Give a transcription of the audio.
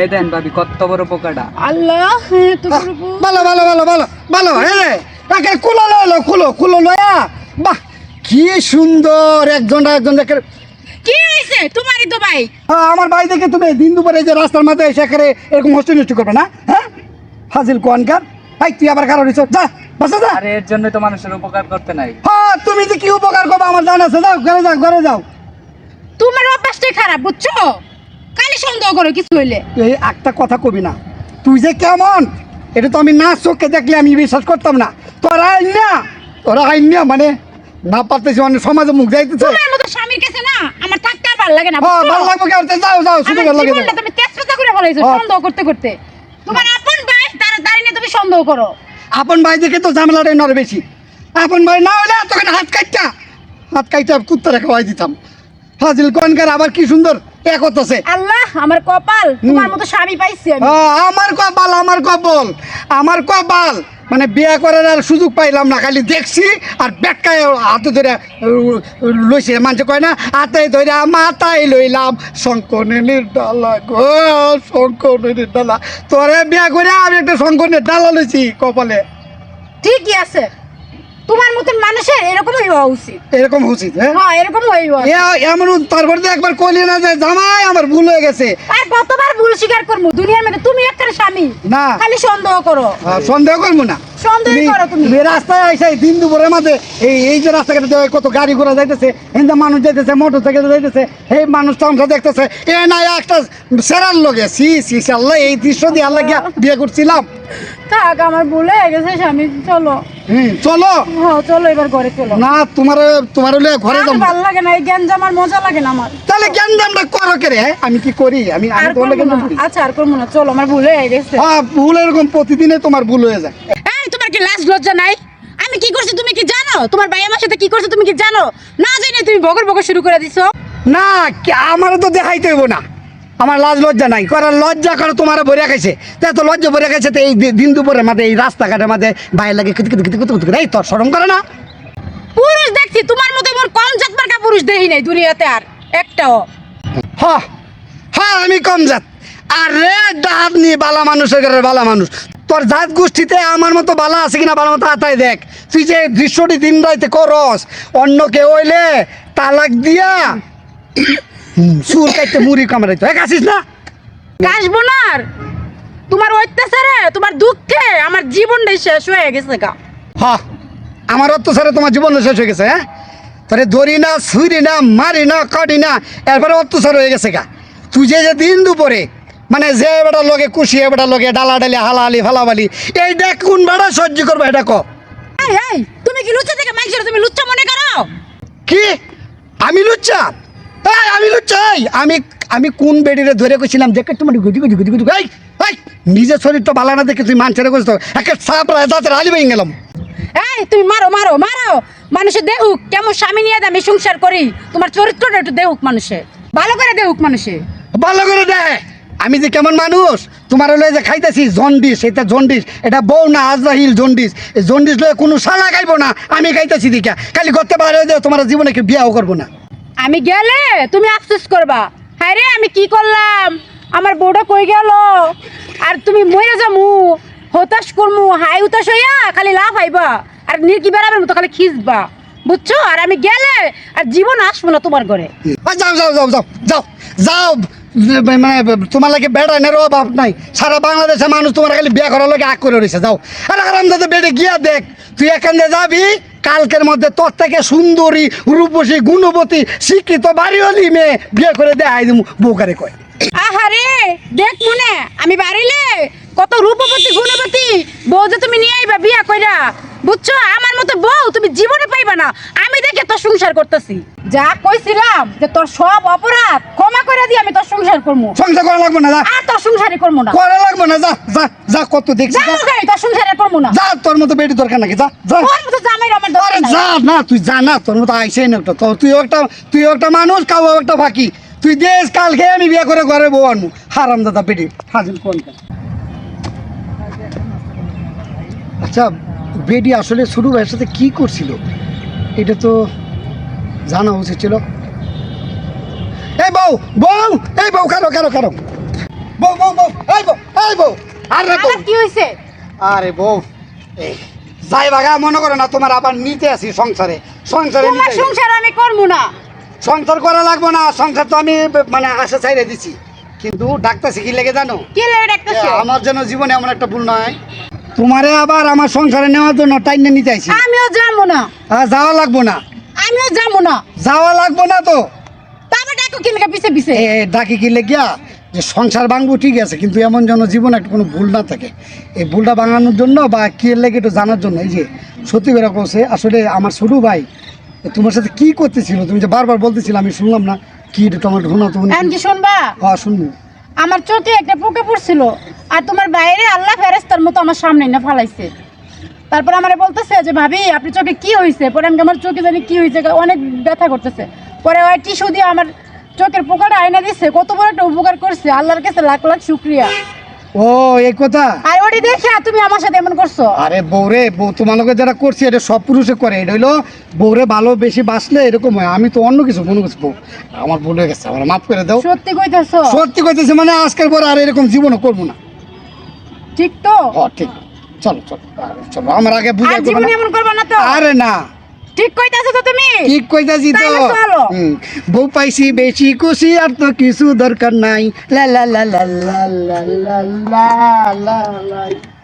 এই দেন ভাবি কত বড় পোকাটা। আল্লাহ এত বড় ভালো ভালো ভালো ভালো ভালো হ্যাঁ তাকে কুলো লইলো কুলো কুলো লয়া। বাহ কি সুন্দর একজন একজন কি হয়েছে? তোমারই তো ভাই। হ্যাঁ, আমার বাড়ি থেকে তুমি দিন দুপুরে যে রাস্তার মাঝে এসে করে এরকম নষ্ট করবে না? হ্যাঁ? ফাজিল কোয়ানকার। ভাই তুই আবার কারও নিছ যা বাসা যা। আর এর জন্য তো মানুষের উপকার করতে নাই। হ্যাঁ তুমি যে কি উপকার করব আমার জানা আছে। যাও ঘরে যাও ঘরে যাও। তোমার অভ্যাসটাই খারাপ বুঝছ? কালি সন্দেহ করো কিছু হইলে। এই একটা কথা কবি না। তুই যে কেমন এটা তো আমি না চোখে দেখলে আমি বিশ্বাস করতাম না। তোরা আইন না তোরা আইন না মানে না পারতেছি মানে সমাজে মুখ যাইতেছে। তোমার মতো স্বামীর কাছে না আমার থাকতে আর ভালো লাগে না হ্যাঁ? ভালো লাগবে কেমন যাও যাও শুধু ভালো লাগে তুমি তেজপাতা করে ফেলাইছো হ্যাঁ। সন্দেহ করতে করতে। তোমার আপন ভাই তার দাঁড়িয়ে নিয়ে তুমি সন্দেহ করো। আপন ভাই দেখে তো ঝামেলাটাই বেশি। আপন ভাই না হলে তখন হাত কাটটা হাত কাটটা কুত্তারে খাওয়াই দিতাম। ফাজিল কনকার আবার কি সুন্দর এক হতেছে আল্লাহ আমার কপাল তোমার মতো স্বামী পাইছি আমি। আমার কপাল আমার কপাল আমার কপাল। মানে বিয়ে করার আর সুযোগ পাইলাম না, খালি দেখছি আর ব্যাটকায় হাতে ধরে লইছে। মানুষ কয় না, হাতে ধরে মাথায় লইলাম শঙ্কর ডালা গো ডালা। তোরে বিয়ে করে আমি একটা শঙ্করণের ডালা লইছি কপালে। ঠিকই আছে। তোমার মতন মানুষের এরকমই হওয়া উচিত। এরকম উচিত হ্যাঁ? হ্যাঁ এরকম হয়ে এ- এমন তারপরে তো একবার কলি না যে জামাই আমার ভুল হয়ে গেছে। আর কতবার ভুল স্বীকার করব? দুনিয়ার মধ্যে তুমি একটা স্বামী। না। খালি সন্দেহ করো। সন্দেহ করব না। সন্দেহ করো তুমি। রাস্তায় আইসা দিন দুপুরের মাঝে এই এই যে রাস্তাঘাটে কত গাড়ি ঘোড়া যাইতেছে হিন্দা মানুষ যাইতেছে মোটর সাইকেল যাইতেছে এই মানুষ দেখতেছে এ না একটা সেরার লগে। সি সি সি, আল্লাহ এই দৃশ্য দিয়ে আল্লাহ গিয়া বিয়ে করছিলাম। থাক আমার ভুল হয়ে গেছে স্বামী চলো। হুম চলো। হ্যাঁ চলো এবার ঘরে চলো। না তোমার তোমার হলে ঘরে আমার যাব। ভালো লাগে না এই জ্ঞান জামার মজা লাগে না আমার। তাহলে জ্ঞান করো কে রে? হ্যাঁ? আমি কি করি? আমি আর তোমার আচ্ছা আর করব না। চলো আমার ভুল হয়ে গেছে। হ্যাঁ ভুল এরকম প্রতিদিনে তোমার ভুল হয়ে যায়। এই তোমার কি লাজ লজ্জা নাই? আমি কি করছি তুমি কি জানো? তোমার ভাই আমার সাথে কি করছে তুমি কি জানো? না জানি তুমি বগর বগর শুরু করে দিছো। না কি- আমারও তো দেখাইতে হইব না। আমার লাজ লজ্জা নাই। করার লজ্জা করে তোমার ভরে খাইছে তা তো লজ্জা ভরে খাইছে তো এই দিন দুপুরের মাঝে এই রাস্তাঘাটের মাঝে বাইরে লাগে কিত কিত কিত কিত কিত এই তোর সরম করে না? পুরুষ দেখছি তোমার মতো এমন কম জাত মার্কা পুরুষ দেখি নাই দুনিয়াতে আর একটাও। হ হ্যাঁ আমি কম জাত। আরে ডাব নি বালা মানুষের ঘরের বালা মানুষ। তোর জাত গোষ্ঠীতে আমার মতো বালা আছে কিনা বালা মতো আতাই দেখ। তুই যে দৃশ্যটি দিন রাইতে করস অন্য কেউ হইলে তালাক দিয়া চুল কাটতে মুড়ি কামড়াইতো এক আসিস না? কাশবো না তোমার অত্যাচারে তোমার দুঃখে আমার জীবনটাই শেষ হয়ে গেছে গা। হ্যাঁ আমার অত্যাচারে তোমার জীবন শেষ হয়ে গেছে হ্যাঁ? তোরে ধরি না ছুরি না মারি না কাটি না এরপরে অত্যাচার হয়ে গেছে গা। তুই যে যে দিন দুপুরে মানে যে বেটা লগে কুশিয়ে বেটা লগে ডালা ডালি হালাহালি ফালাবালি এই দেখ কোন বেটা সহ্য করবে এটা ক। তুমি কি লুচ্চা থেকে মাইকের তুমি লুচ্চা মনে করো? কি? আমি লুচ্চা এই আমি লুচ্চা আমি আমি কোন বেডিরে ধরে কইছিলাম দেখে তোমার গুদি গুদি গুদি গুদি এই এই নিজের শরীরটা ভালো না দেখে তুই মানছে রে কইছ একে সাপ রায় দাঁতে ভেঙে গেলাম। এই তুমি মারো মারো মারো। মানুষে দেহুক কেমন স্বামী নিয়ে আমি সংসার করি। তোমার চরিত্রটা একটু দেহুক মানুষে। ভালো করে দেহুক মানুষে। ভালো করে দে। আমি যে কেমন মানুষ তোমার এই যে খাইতেছি জন্ডিস এটা জন্ডিস এটা বউ না আজরাহিল জন্ডিস। এই জন্ডিস লয়ে কোনো সালা খাইবো না আমি খাইতেছি দিকা। খালি করতে পারে যে তোমার জীবনে কি বিয়াও করব না। আমি গেলে তুমি আফসোস করবা। হ্যাঁ রে, আমি কি করলাম? আমার বউটা কই গেল? আর তুমি মরে যামু, হতাশ করমু, হাই উতাস হইয়া খালি লাভ আইবা, আর নির্কি বেড়াবের মতো খালি খিসবা। বুঝছ? আর আমি গেলে আর জীবন আসব না তোমার ঘরে। যাও যাও যাও যাও যাও যাও। মানে তোমার লাগে বেড়া নেরো অভাব নাই। সারা বাংলাদেশের মানুষ তোমার খালি বিয়া করার লাগে আগ করে রয়েছে যাও। আর আরাম দাদা বেড়ে গিয়া দেখ, তুই এখান দিয়ে যাবি কালকের মধ্যে তোর থেকে সুন্দরী, রূপসী, গুণবতী শিক্ষিত বাড়িওয়ালি মেয়ে বিয়ে করে দেয় আই বউকারে কয়। আহারে, দেখ মনে, আমি বাড়িলে কত রূপবতী গুণবতী? বউ যে তুমি নিয়ে আইবা বিয়া কইরা। বুঝছ? আমার মতো বউ তুমি জীবনে পাইবা না। আমি দেখে তোর সংসার করতেছি। যা কইছিলাম যে তোর সব অপরাধ ক্ষমা করে দিয়ে আমি তোর সংসার করব সংসার করা লাগবে না যা। আর তোর সংসারই করব না। করা লাগবে না যা যা যা কত দেখছি যা যা। তোর সংসারে করব না। যা তোর মতো বেটি দরকার নাকি যা যা। তোর মতো জামাইর আমার দরকার আরে নাই। যা না তুই যা না তোর মতো আইসেই না একটা তো- তুই একটা তুই একটা মানুষ কাউ একটা ফাঁকি। তুই দেশ কালকে আমি বিয়ে করে ঘরে বউ আনব হারাম দাদা বেটি হাজির কোন আচ্ছা বেডি আসলে শুরু ভাইয়ের সাথে কি করছিল? এটা তো জানা উচিত ছিল। এই বউ বউ এই বউ কারও কারও কারও বউ বউ বউ এই বউ এই বউ আরে বউ। কি হয়েছে আরে বউ এই, যাই বাগা মনে করো না তোমার আবার নিতে আসি সংসারে। সংসারে তোমার সংসার আমি করব না। সংসার করা লাগবো না সংসার তো আমি মানে আশা চাইরে দিছি। কিন্তু ডাক্তার কি লেগে জানো? কি লেগে ডাকতেছো? এ, আমার জন্য জীবনে এমন একটা ভুল নয় তোমারে আবার আমার সংসারে নেওয়ার জন্য টাইম নিতে আইছি। আমিও যাব না। আর যাওয়া লাগবো না। আমিও যাব না। যাওয়া লাগবো না তো। তারপর ডাকো কি লেগে পিছে পিছে। এ ডাকি কি লেগিয়া যে সংসার ভাঙবো ঠিক আছে কিন্তু এমন যেন জীবন একটা কোনো ভুল না থাকে। এই ভুলটা ভাঙানোর জন্য বা কি লেগে একটু জানার জন্য এই যে সত্যি বেরা করছে আসলে আমার ছোট ভাই তোমার সাথে কি করতেছিল? তুমি যে বারবার বলতেছিল আমি শুনলাম না। কি তোমার শোনা তুমি কি শুনবা? হ্যাঁ শুনব। আমার চোখে একটা পোকা পড়ছিল। আর তোমার বাইরে আল্লাহ ফেরেস্তার মতো আমার সামনে না ফালাইছে। তারপর আমার বলতেছে যে ভাবি আপনি চোখে কি হয়েছে পরে আমি আমার চোখে জানি কি হয়েছে অনেক ব্যথা করতেছে। পরে ওই টিস্যু দিয়ে আমার চোখের পোকাটা আয়না দিচ্ছে কত বড় একটা উপকার করছে। আল্লাহর কাছে লাখ লাখ শুক্রিয়া। ও এই কথা? আর ওটি দেখে তুমি আমার সাথে এমন করছ? আরে বউরে বউ তোমার লোকে যারা করছে এটা সব পুরুষে করে। এটা হইল বউরে ভালো বেশি বাঁচলে এরকম হয়। আমি তো অন্য কিছু মনে করছি বউ আমার ভুল হয়ে গেছে। আমার মাফ করে দাও। সত্যি কইতেছো? সত্যি কইতেছে মানে আজকের পর আর এরকম জীবনও করব না। ঠিক তো ও ঠিক চলো চলো চলো আমার আগে আর বুঝাই করব জীবনে এমন করবা না তো আরে না ঠিক কইতাছো তো তুমি ঠিক কইতাছি তো বউ পাইছি বেশি খুশি আর তো কিছু দরকার নাই লা লা লা লা লা লা লা লা লা